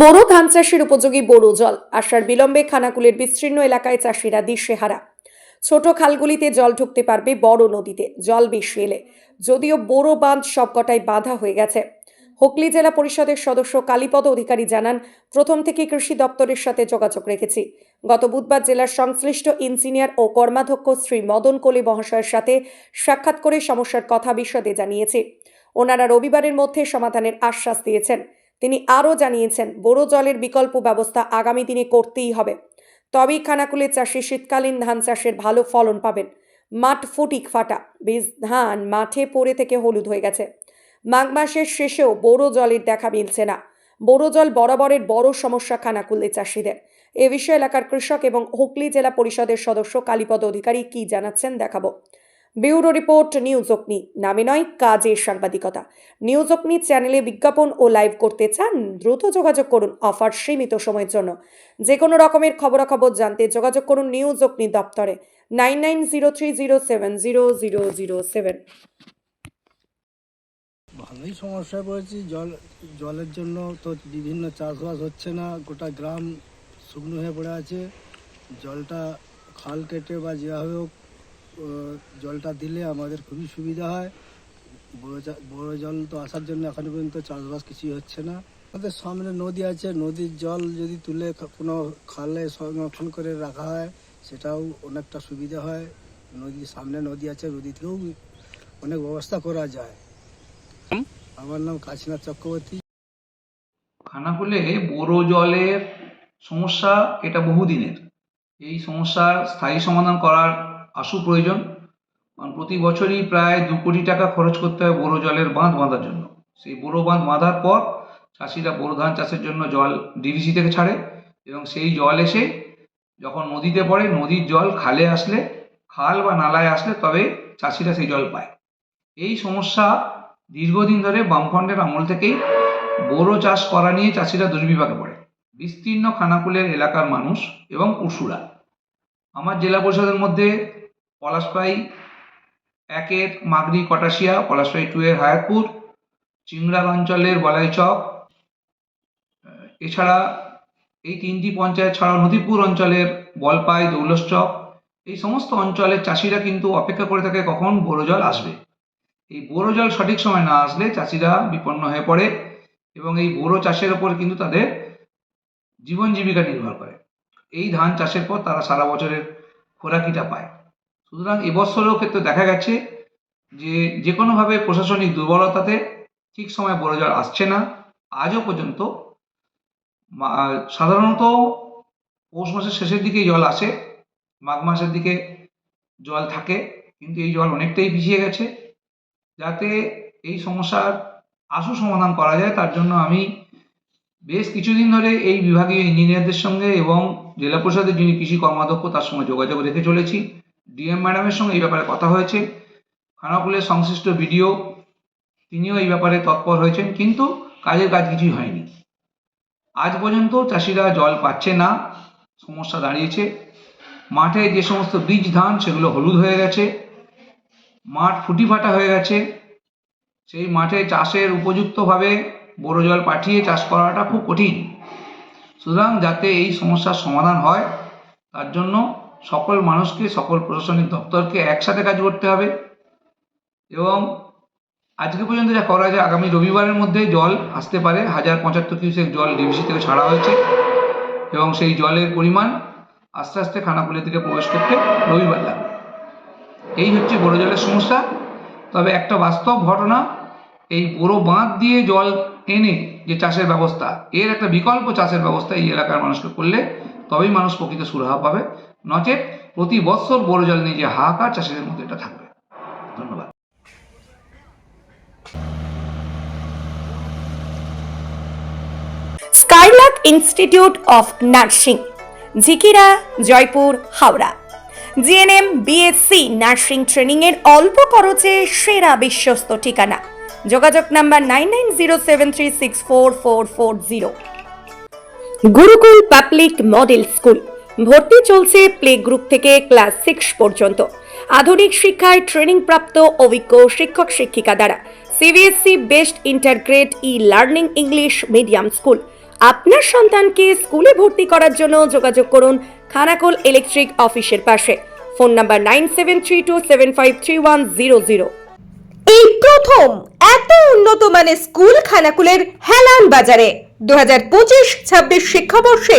বোরো ধান চাষের উপযোগী বোরো জল। আসার বিলম্বে খানাকুলের বিস্তীর্ণ এলাকায় চাষিরা দিশেহারা। ছোট খালগুলিতে জল ঢুকতে পারবে বড় নদীতে। জল বেশি এলে যদিও বোরো বাঁধ সবকটাই বাঁধা হয়ে গেছে। হুগলি জেলা পরিষদের সদস্য কালীপদ অধিকারী জানান, প্রথম থেকে কৃষি দপ্তরের সাথে যোগাযোগ রেখেছি। গত বুধবার জেলার সংশ্লিষ্ট ইঞ্জিনিয়ার ও কর্মাধ্যক্ষ শ্রী মদন কোলে মহাশয়ের সাথে সাক্ষাৎ করে সমস্যার কথা বিশদে জানিয়েছি। ওনারা রবিবারের মধ্যে সমাধানের আশ্বাস দিয়েছেন। তিনি আরও জানিয়েছেন, বোরো জলের বিকল্প ব্যবস্থা আগামী দিনে করতেই হবে। তবেই খানাকুলের চাষি শীতকালীন ধান চাষের ভালো ফলন পাবেন। মাঠ ফুটিক ফাটা, বীজ, ধান মাঠে পড়ে থেকে হলুদ হয়ে গেছে। মাঘ মাসের শেষেও বোরো জলের দেখা মিলছে না। বোরো জল বরাবরের বড় সমস্যা খানাকুলে চাষিদের। এ বিষয়ে এলাকার কৃষক এবং হুগলি জেলা পরিষদের সদস্য কালীপদ অধিকারী কি জানাচ্ছেন দেখাবো। ব্যুরো রিপোর্ট, নিউজ অগ্নি। নামে নয়, কাজের সাংবাদিকতা। নিউজ অগ্নি চ্যানেলে বিজ্ঞাপন ও লাইভ করতে চান, দ্রুত যোগাযোগ করুন অফার সীমিত সময়ের জন্য। যে কোনো রকমের খবরাখবর জানতে যোগাযোগ করুন নিউজ অগ্নি দপ্তরে। Nine nine zero three zero seven zero zero zero seven. ভালোই সমস্যায় পড়েছি। জল, জলের জন্য তো বিভিন্ন চাষবাস হচ্ছে না। গোটা গ্রাম শুকনো হয়ে পড়ে আছে। জলটা খাল কেটে বা যেভাবে হোক জলটা দিলে আমাদের খুবই সুবিধা হয়। বড় বড় জল তো আসার জন্য এখনও পর্যন্ত চাষবাস কিছুই হচ্ছে না। আমাদের সামনে নদী আছে, নদীর জল যদি তুলে কোনো খালে সংরক্ষণ করে রাখা হয়, সেটাও অনেকটা সুবিধা হয়। নদীর সামনে নদী আছে, নদী থেকেও অনেক ব্যবস্থা করা যায়। আমার নাম কাশীনাথ চক্রবর্তী। খানাকুলে বোরো জলের সমস্যা এটা বহুদিনের। এই সমস্যার স্থায়ী সমাধান করার আশু প্রয়োজন। কারণ প্রতি বছরই প্রায় দু কোটি টাকা খরচ করতে হয় বোরো জলের বাঁধ বাঁধার জন্য। সেই বোরো বাঁধ বাঁধার পর চাষিরা বোরো ধান চাষের জন্য জল ডিভিসি থেকে ছাড়ে এবং সেই জল এসে যখন নদীতে পড়ে, নদীর জল খালে আসলে, খাল বা নালায় আসলে তবে চাষিরা সেই জল পায়। এই সমস্যা দীর্ঘদিন ধরে বামফ্রন্টের আমল থেকেই বোরো চাষ করা নিয়ে চাষিরা দুর্বিপাকে পড়ে। বিস্তীর্ণ খানাকুলের এলাকার মানুষ এবং পশুরা। আমার জেলা পরিষদের মধ্যে পলাশপাই একের মাগরি কটাশিয়া পলাশপাই টু এর হায়াতপুর চিংড়ার অঞ্চলের বলাইচক এছাড়া এই তিনটি পঞ্চায়েত ছাড়াও নদীপুর অঞ্চলের বলপাই দৌলসচক এই সমস্ত অঞ্চলের চাষিরা কিন্তু অপেক্ষা করে থাকে কখন বোরো জল আসবে। এই বোরো জল সঠিক সময় না আসলে চাষিরা বিপন্ন হয়ে পড়ে এবং এই বোরো চাষের ওপর কিন্তু তাদের জীবন জীবিকা নির্ভর করে। এই ধান চাষের পর তারা সারা বছরের খোরাকিটা পায়। সুতরাং এবছরেও ক্ষেত্রে দেখা গেছে যে যে কোনোভাবে প্রশাসনিক দুর্বলতাতে ঠিক সময় বোরো জল আসছে না। আজও পর্যন্ত সাধারণত পৌষ মাসের শেষের দিকেই জল আসে, মাঘ মাসের দিকে জল থাকে, কিন্তু এই জল অনেকটাই পিছিয়ে গেছে। যাতে এই সমস্যার আশু সমাধান করা যায়, তার জন্য আমি বেশ কিছুদিন ধরে এই বিভাগীয় ইঞ্জিনিয়ারদের সঙ্গে এবং জেলা পরিষদের যিনি কৃষি কর্মাধ্যক্ষ, তার সঙ্গে যোগাযোগ রেখে চলেছি। ডিএম ম্যাডামের সঙ্গে এই ব্যাপারে কথা হয়েছে। খানাকুলের সংশ্লিষ্ট বিডিও তিনিও এই ব্যাপারে তৎপর হয়েছেন, কিন্তু কাজের কাজ কিছুই হয়নি। আজ পর্যন্ত চাষিরা জল পাচ্ছে না, সমস্যা দাঁড়িয়েছে। মাঠে যে সমস্ত বীজ, ধান, সেগুলো হলুদ হয়ে গেছে। মাঠ ফুটি ফাটা হয়ে গেছে। সেই মাঠে চাষের উপযুক্তভাবে বড় জল পাঠিয়ে চাষ করাটা খুব কঠিন। সুতরাং যাতে এই সমস্যার সমাধান হয়, তার জন্য সকল মানুষকে, সকল প্রশাসনিক দপ্তরকে একসাথে কাজ করতে হবে। এবং আজকে পর্যন্ত যা করা যায়, আগামী রবিবারের মধ্যে জল আসতে পারে। হাজার পঁচাত্তর কিউসেক জল ডিভিসি থেকে ছাড়া হয়েছে। এবং সেই জলের পরিমাণ আস্তে আস্তে খানাকুলের দিকে প্রবেশ করতে রবিবার লাগবে। এই হচ্ছে বড় জলের সমস্যা। তবে একটা বাস্তব ঘটনা, এই বড় বাঁধ দিয়ে জল এনে যে চাষের ব্যবস্থা, এর একটা বিকল্প চাষের ব্যবস্থা এই এলাকার মানুষকে করলে তবেই মানুষ প্রকৃত সুরাহা পাবে। নচেত প্রতি বৎসর বড় জল নিয়ে যে হাহাকার চাষিদের মধ্যে এটা থাকবে। ধন্যবাদ। Skylark institute of nursing, Jhikira, Joypur, Howrah. GNM, BSc nursing ট্রেনিংয়ের অল্প খরচে সেরা বিশ্বস্ত ঠিকানা। যোগাযোগ number nine nine zero seven three six four four four zero. Gurukul public model school. ভর্তি চলছে প্লে গ্রুপ থেকে ক্লাস সিক্স পর্যন্ত। আধুনিক শিক্ষায় ট্রেনিং প্রাপ্ত অভিজ্ঞ শিক্ষক শিক্ষিকা দ্বারা CBSE best integrated e learning English medium school আপনার সন্তানকে স্কুলে ভর্তি করার জন্য যোগাযোগ করুন খানাকুল ইলেকট্রিক অফিসের পাশে। Phone number nine seven three two seven five three one zero zero. এই প্রথম এত উন্নত মানের স্কুল খানাকুলের হেলান বাজারে। দু হাজার পঁচিশ ছাব্বিশ শিক্ষাবর্ষে